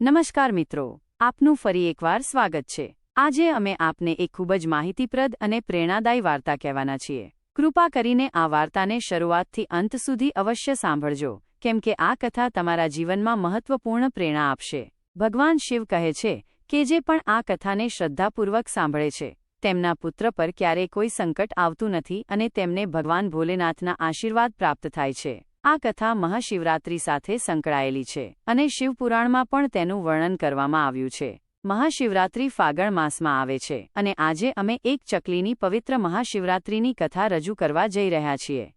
નમસ્કાર મિત્રો, આપનું ફરી એકવાર સ્વાગત છે. આજે અમે આપને એક ખૂબ જ માહિતીપ્રદ અને પ્રેરણાદાયી વાર્તા કહેવાના છીએ. કૃપા કરીને આ વાર્તાને શરૂઆતથી અંત સુધી અવશ્ય સાંભળજો, કેમ કે આ કથા તમારા જીવનમાં મહત્વપૂર્ણ પ્રેરણા આપશે. ભગવાન શિવ કહે છે કે જે પણ આ કથાને શ્રદ્ધાપૂર્વક સાંભળે છે, તેમના પુત્ર પર ક્યારેય કોઈ સંકટ આવતું નથી અને તેમને ભગવાન ભોલેનાથના આશીર્વાદ પ્રાપ્ત થાય છે. આ કથા મહાશિવરાત્રિ સાથે સંકળાયેલી છે અને શિવપુરાણમાં પણ તેનું વર્ણન કરવામાં આવ્યું છે. મહાશિવરાત્રિ ફાગણ માસમાં આવે છે અને આજે અમે એક ચકલીની પવિત્ર મહાશિવરાત્રિની કથા રજૂ કરવા જઈ રહ્યા છીએ.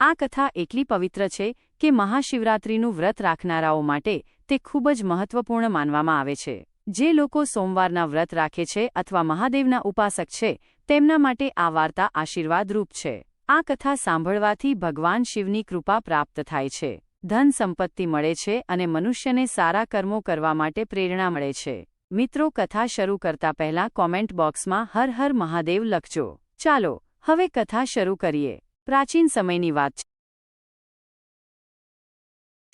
આ કથા એટલી પવિત્ર છે કે મહાશિવરાત્રિનું વ્રત રાખનારાઓ માટે તે ખૂબ જ મહત્વપૂર્ણ માનવામાં આવે છે. જે લોકો સોમવારના વ્રત રાખે છે અથવા મહાદેવના ઉપાસક છે તેમના માટે આ વાર્તા આશીર્વાદરૂપ છે. આ કથા સાંભળવાથી ભગવાન શિવની કૃપા પ્રાપ્ત થાય છે. ધન સંપત્તિ મળે છે અને મનુષ્યને સારા કર્મો કરવા માટે પ્રેરણા મળે છે. મિત્રો, કથા શરૂ કરતા પહેલા કોમેન્ટ બોક્સમાં હર હર મહાદેવ લખજો. ચાલો, હવે કથા શરૂ કરીએ. પ્રાચીન સમયની વાત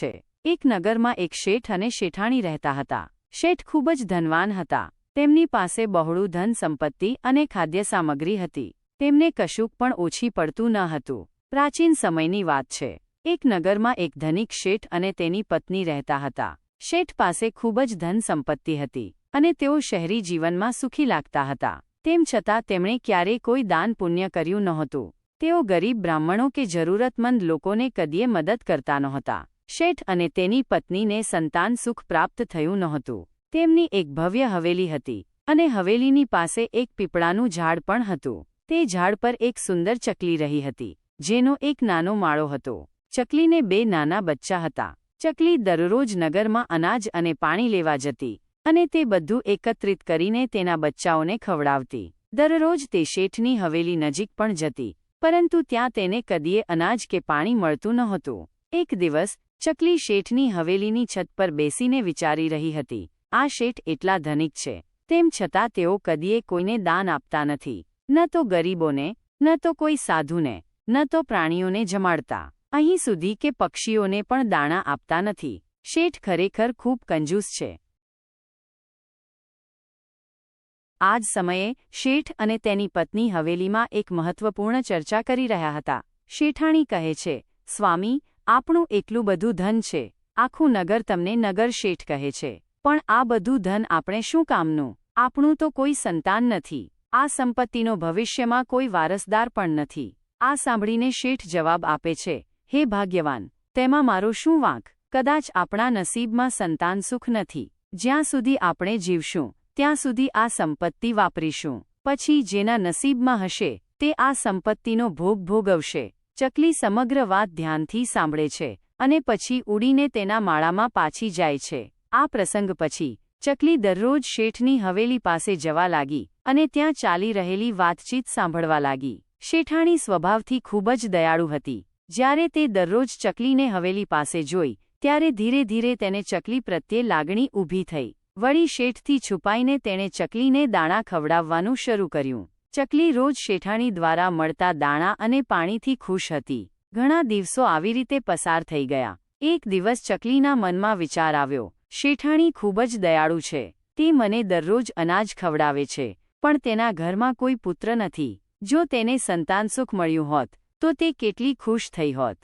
છે. એક નગરમાં એક શેઠ અને શેઠાણી રહેતા હતા. શેઠ ખૂબ જ ધનવાન હતા. તેમની પાસે બહોળું ધન સંપત્તિ અને ખાદ્ય સામગ્રી હતી. તેમને કશુંક પણ ઓછી પડતું ન હતું. પ્રાચીન સમયની વાત છે. એક નગરમાં એક ધનિક શેઠ અને તેની પત્ની રહેતા હતા. શેઠ પાસે ખૂબ જ ધન સંપત્તિ હતી અને તેઓ શહેરી જીવનમાં સુખી લાગતા હતા. તેમ છતાં તેમણે ક્યારેય કોઈ દાન પુણ્ય કર્યું નહોતું. તેઓ ગરીબ બ્રાહ્મણો કે જરૂરતમંદ લોકોને કદીએ મદદ કરતા નહોતા. શેઠ અને તેની પત્નીને સંતાન સુખ પ્રાપ્ત થયું નહોતું. તેમની એક ભવ્ય હવેલી હતી અને હવેલીની પાસે એક પીપળાનું ઝાડ પણ હતું. તે ઝાડ પર એક સુંદર ચકલી રહી હતી, જેનો એક નાનો માળો હતો. ચકલીને બે નાના બચ્ચા હતા. ચકલી દરરોજ નગરમાં અનાજ અને પાણી લેવા જતી અને તે બધું એકત્રિત કરીને તેના બચ્ચાઓને ખવડાવતી. દરરોજ તે શેઠની હવેલી નજીક પણ જતી, પરંતુ ત્યાં તેને કદીએ અનાજ કે પાણી મળતું નહોતું. એક દિવસ ચકલી શેઠની હવેલીની છત પર બેસીને વિચારી રહી હતી આ શેઠ એટલા ધનિક છે. તેમ છતાં તેઓ કદીએ કોઈને દાન આપતા નથી. ન તો ગરીબોને, ન તો કોઈ સાધુને, ન તો પ્રાણીઓને જમાડતા. અહીં સુધી કે પક્ષીઓને પણ દાણા આપતા નથી. શેઠ ખરેખર ખૂબ કંજૂસ છે. આ જ સમયે શેઠ અને તેની પત્ની હવેલીમાં એક મહત્વપૂર્ણ ચર્ચા કરી રહ્યા હતા. શેઠાણી કહે છે, સ્વામી, આપણું એટલું બધું ધન છે. આખું નગર તમને નગર શેઠ કહે છે. પણ આ બધું ધન આપણે શું કામનું? આપણું તો કોઈ સંતાન નથી. આ સંપત્તિનો ભવિષ્યમાં કોઈ વારસદાર પણ નથી. આ સાંભળીને શેઠ જવાબ આપે છે, હે ભાગ્યવાન, તેમાં મારો શું વાંક? કદાચ આપણા નસીબમાં સંતાન સુખ નથી. જ્યાં સુધી આપણે જીવશું, ત્યાં સુધી આ સંપત્તિ વાપરીશું. પછી જેના નસીબમાં હશે, તે આ સંપત્તિનો ભોગ ભોગવશે. ચકલી સમગ્ર વાત ધ્યાનથી સાંભળે છે અને પછી ઉડીને તેના માળામાં પાછી જાય છે. આ પ્રસંગ પછી, ચકલી દરરોજ શેઠની હવેલી પાસે જવા લાગી અને ત્યાં ચાલી રહેલી વાતચીત સાંભળવા લાગી. શેઠાણી સ્વભાવથી ખૂબ જ દયાળુ હતી. જ્યારે તે દરરોજ ચકલીને હવેલી પાસે જોઈ, ત્યારે ધીરે ધીરે તેને ચકલી પ્રત્યે લાગણી ઊભી થઈ. વળી શેઠથી છુપાઈને તેણે ચકલીને દાણા ખવડાવવાનું શરૂ કર્યું. ચકલી રોજ શેઠાણી દ્વારા મળતા દાણા અને પાણીથી ખુશ હતી. ઘણા દિવસો આવી રીતે પસાર થઈ ગયા. એક દિવસ ચકલીના મનમાં વિચાર આવ્યો. શેઠાણી ખૂબ જ દયાળુ છે. તે મને દરરોજ અનાજ ખવડાવે છે, પણ તેના ઘરમાં કોઈ પુત્ર નથી. જો તેને સંતાન સુખ મળ્યું હોત, તો તે કેટલી ખુશ થઈ હોત.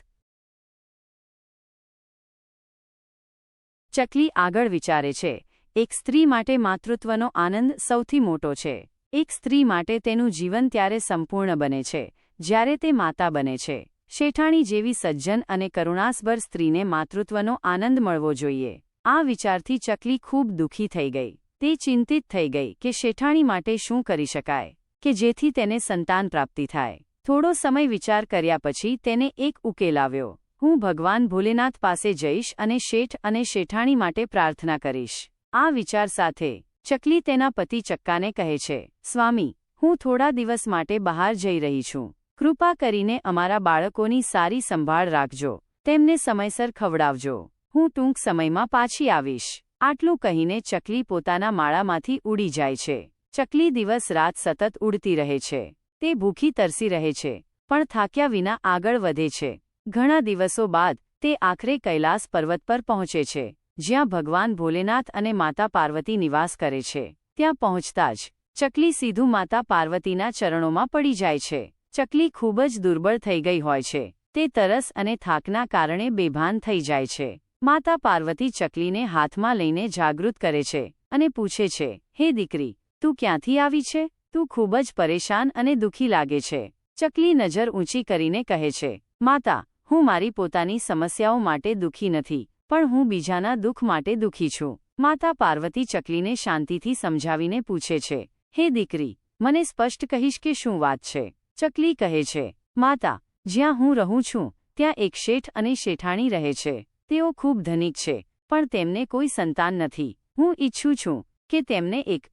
ચકલી આગળ વિચારે છે, એક સ્ત્રી માટે માતૃત્વનો આનંદ સૌથી મોટો છે. એક સ્ત્રી માટે તેનું જીવન ત્યારે સંપૂર્ણ બને છે, જ્યારે તે માતા બને છે. શેઠાણી જેવી સજ્જન અને કરુણાસભર સ્ત્રીને માતૃત્વનો આનંદ મળવો જોઈએ. આ વિચારથી ચકલી ખૂબ દુઃખી થઈ ગઈ. તે ચિંતિત થઈ ગઈ કે શેઠાણી માટે શું કરી શકાય, કે જેથી તેને સંતાન પ્રાપ્તિ થાય. થોડો સમય વિચાર કર્યા પછી તેને એક ઉકેલ આવ્યો. હું ભગવાન ભોલેનાથ પાસે જઈશ અને શેઠ અને શેઠાણી માટે પ્રાર્થના કરીશ. આ વિચાર સાથે ચકલી તેના પતિ ચક્કાને કહે છે, સ્વામી, હું થોડા દિવસ માટે બહાર જઈ રહી છું. કૃપા કરીને અમારા બાળકોની સારી સંભાળ રાખજો. તેમને સમયસર ખવડાવજો. હું ટૂંક સમયમાં પાછી આવીશ. આટલું કહીને ચકલી પોતાના માળામાંથી ઉડી જાય છે. ચકલી દિવસ રાત સતત ઉડતી રહે છે. તે ભૂખી તરસી રહે છે, પણ થાક્યા વિના આગળ વધે છે. ઘણા દિવસો બાદ તે આખરે કૈલાસ પર્વત પર પહોંચે છે, જ્યાં ભગવાન ભોલેનાથ અને માતા પાર્વતી નિવાસ કરે છે. ત્યાં પહોંચતા જ ચકલી સીધું માતા પાર્વતીના ચરણોમાં પડી જાય છે. ચકલી ખૂબ જ દુર્બળ થઈ ગઈ હોય છે. તે તરસ અને થાકના કારણે બેભાન થઈ જાય છે. માતા પાર્વતી ચકલીને હાથમાં લઈને જાગૃત કરે છે અને પૂછે છે, હે દીકરી, તું ક્યાંથી આવી છે? તું ખૂબ જ પરેશાન અને દુઃખી લાગે છે. ચકલી નજર ઊંચી કરીને કહે છે, માતા, હું મારી પોતાની સમસ્યાઓ માટે દુઃખી નથી, પણ હું બીજાના દુઃખ માટે દુઃખી છું. માતા પાર્વતી ચકલીને શાંતિથી સમજાવીને પૂછે છે, હે દીકરી, મને સ્પષ્ટ કહીશ કે શું વાત છે? ચકલી કહે છે, માતા, જ્યાં હું રહું છું, ત્યાં એક શેઠ અને શેઠાણી રહે છે. તેઓ ખૂબ ધનિક છે, પણ તેમને કોઈ સંતાન નથી. હું ઈચ્છું છું કે તેમને એક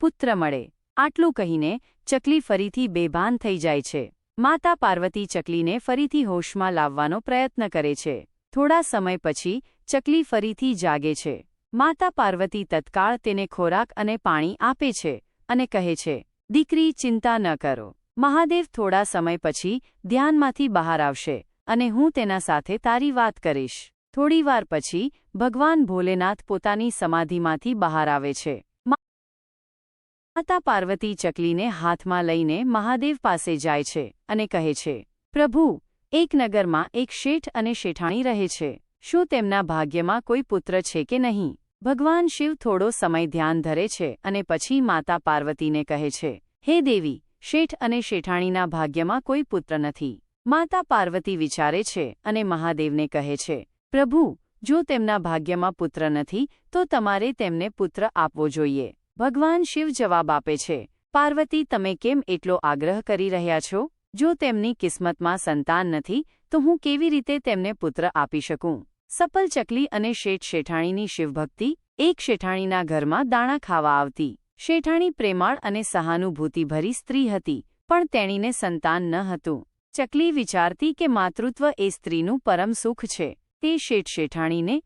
પુત્ર મળે. આટલું કહીને ચકલી ફરીથી બેભાન થઈ જાય છે. માતા પાર્વતી ચકલીને ફરીથી હોશમાં લાવવાનો પ્રયત્ન કરે છે. થોડા સમય પછી ચકલી ફરીથી જાગે છે. માતા પાર્વતી તત્કાળ તેને ખોરાક અને પાણી આપે છે અને કહે છે, દીકરી, ચિંતા ન કરો. મહાદેવ થોડા સમય પછી ધ્યાનમાંથી બહાર આવશે અને હું તેના સાથે તારી વાત કરીશ. થોડીવાર પછી ભગવાન ભોલેનાથ પોતાની સમાધિમાંથી બહાર આવે છે. માતા પાર્વતી ચકલીને હાથમાં લઈને મહાદેવ પાસે જાય છે અને કહે છે, પ્રભુ, એક નગરમાં એક શેઠ અને શેઠાણી રહે છે. શું તેમના ભાગ્યમાં કોઈ પુત્ર છે કે નહીં? ભગવાન શિવ થોડો સમય ધ્યાન ધરે છે અને પછી માતા પાર્વતીને કહે છે, હે દેવી શેઠ અને શેઠાણીના ભાગ્યમાં કોઈ પુત્ર નથી. માતા પાર્વતી વિચારે છે અને મહાદેવને કહે છે, પ્રભુ, જો તેમના ભાગ્યમાં પુત્ર નથી, તો તમારે તેમને પુત્ર આપવો જોઈએ. ભગવાન શિવ જવાબ આપે છે, પાર્વતી, તમે કેમ એટલો આગ્રહ કરી રહ્યા છો? જો તેમની કિસ્મતમાં સંતાન નથી, તો હું કેવી રીતે તેમને પુત્ર આપી શકું? સપલ ચકલી અને શેઠ શેઠાણીની શિવભક્તિ, એક શેઠાણીના ઘરમાં દાણા ખાવા આવતી. શેઠાણી પ્રેમાળ અને સહાનુભૂતિભરી સ્ત્રી હતી, પણ તેણીને સંતાન ન હતું. ચકલી વિચારતી કે માતૃત્વ એ સ્ત્રીનું પરમ સુખ છે, તે શેઠ શેઠાણીને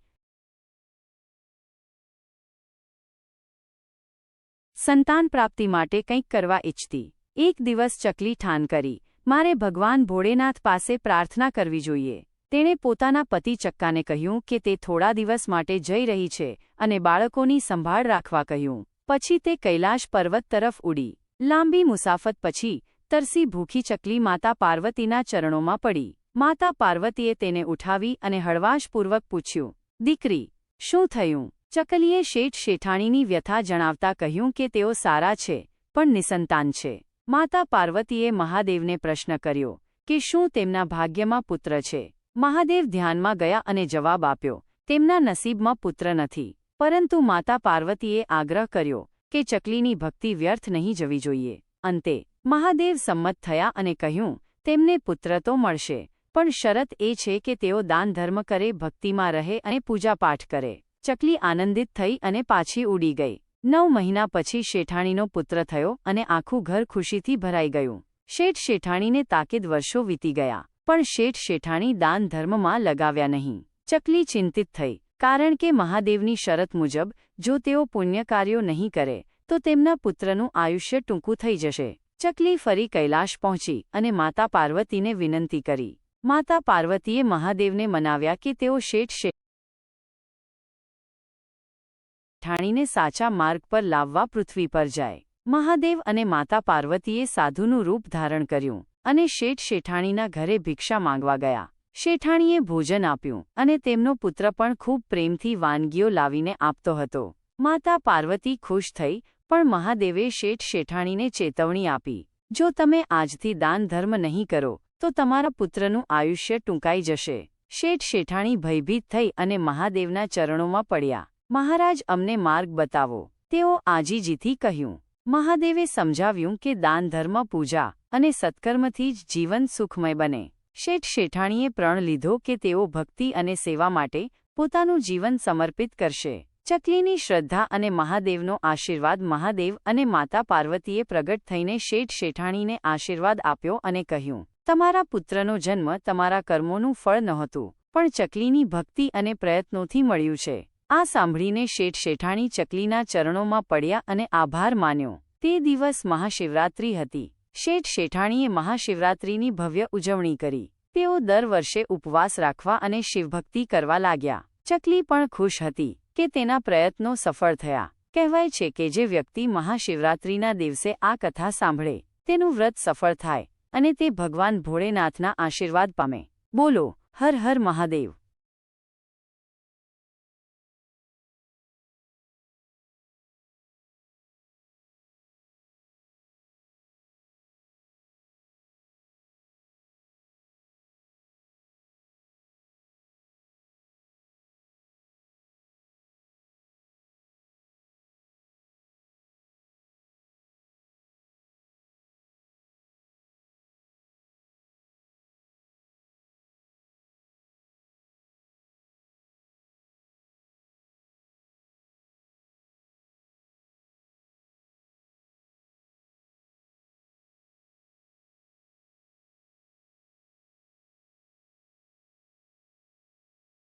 સંતાન પ્રાપ્તિ માટે કંઈક કરવા ઇચ્છતી એક દિવસ ચકલી ઠાન કરી, મારે ભગવાન ભોળેનાથ પાસે પ્રાર્થના કરવી જોઈએ. તેણે પોતાના પતિ ચક્કાને કહ્યું કે તે થોડા દિવસ માટે જઈ રહી છે અને બાળકોની સંભાળ રાખવા કહ્યું. પછી તે કૈલાશ પર્વત તરફ ઉડી. લાંબી મુસાફત પછી, તરસી ભૂખી ચકલી માતા પાર્વતીના ચરણોમાં પડી. માતા પાર્વતીએ તેને ઉઠાવી અને હળવાશપૂર્વક પૂછ્યું, દીકરી, શું થયું? ચકલીએ શેઠ શેઠાણીની વ્યથા જણાવતા કહ્યું કે તેઓ સારા છે, પણ નિસંતાન છે. માતા પાર્વતીએ મહાદેવને પ્રશ્ન કર્યો, કે શું તેમના ભાગ્યમાં પુત્ર છે? મહાદેવ ધ્યાનમાં ગયા અને જવાબ આપ્યો, તેમના નસીબમાં પુત્ર નથી. પરંતુ માતા પાર્વતીએ આગ્રહ કર્યો કે ચકલીની ભક્તિ વ્યર્થ નહીં જવી જોઈએ. અંતે મહાદેવ સંમત થયા અને કહ્યું, તેમને પુત્ર તો મળશે, પણ શરત એ છે કે તેઓ દાન ધર્મ કરે, ભક્તિમાં રહે અને પૂજાપાઠ કરે. ચકલી આનંદિત થઈ અને પાછી ઉડી ગઈ. નવ મહિના પછી શેઠાણીનો પુત્ર થયો અને આખું ઘર ખુશીથી ભરાઈ ગયું. શેઠ શેઠાણીને તાકીદ વર્ષો વીતી ગયા, પણ શેઠ શેઠાણી દાન ધર્મમાં લગાવ્યા નહીં. ચકલી ચિંતિત થઈ. કારણ કે મહાદેવની શરત મુજબ, જો તેઓ પુણ્યકાર્યો નહીં કરે, તો તેમના પુત્રનું આયુષ્ય ટૂંકું થઈ જશે. ચકલી ફરી કૈલાશ પહોંચી અને માતા પાર્વતીને વિનંતી કરી. માતા પાર્વતીએ મહાદેવને મનાવ્યા કે તેઓ શેઠ શેઠાણીને સાચા માર્ગ પર લાવવા પૃથ્વી પર જાય. મહાદેવ અને માતા પાર્વતીએ સાધુનું રૂપ ધારણ કર્યું અને શેઠ શેઠાણીના ઘરે ભિક્ષા માંગવા ગયા. શેઠાણીએ ભોજન આપ્યું અને તેમનો પુત્ર પણ ખૂબ પ્રેમથી વાનગીઓ લાવીને આપતો હતો. માતા પાર્વતી ખુશ થઈ, પણ મહાદેવે શેઠ શેઠાણીને ચેતવણી આપી, જો તમે આજથી દાન ધર્મ નહીં કરો, તો તમારા પુત્રનું આયુષ્ય ટૂંકાઈ જશે. શેઠ શેઠાણી ભયભીત થઈ અને મહાદેવના ચરણોમાં પડ્યા. મહારાજ, અમને માર્ગ બતાવો. તેઓ આજીજીથી કહ્યું. મહાદેવે સમજાવ્યું કે દાન ધર્મ પૂજા અને સત્કર્મથી જ જીવન સુખમય બને. શેઠ શેઠાણીએ પ્રણ લીધો કે તેઓ ભક્તિ અને સેવા માટે પોતાનું જીવન સમર્પિત કરશે. ચકલીની શ્રદ્ધા અને મહાદેવનો આશીર્વાદ મહાદેવ અને માતા પાર્વતીએ પ્રગટ થઈને શેઠ શેઠાણીને આશીર્વાદ આપ્યો અને કહ્યું, તમારા પુત્રનો જન્મ તમારા કર્મોનું ફળ નહોતું, પણ ચકલીની ભક્તિ અને પ્રયત્નોથી મળ્યું છે. આ સાંભળીને શેઠ શેઠાણી ચકલીના ચરણોમાં પડ્યા અને આભાર માન્યો. તે દિવસ મહાશિવરાત્રી હતી. શેઠ શેઠાણીએ મહાશિવરાત્રિની ભવ્ય ઉજવણી કરી. તેઓ દર વર્ષે ઉપવાસ રાખવા અને શિવભક્તિ કરવા લાગ્યા. ચકલી પણ ખુશ હતી કે તેના પ્રયત્નો સફળ થયા. કહેવાય છે કે જે વ્યક્તિ મહાશિવરાત્રિના દિવસે આ કથા સાંભળે, તેનું વ્રત સફળ થાય અને તે ભગવાન ભોળેનાથના આશીર્વાદ પામે. બોલો, હર હર મહાદેવ.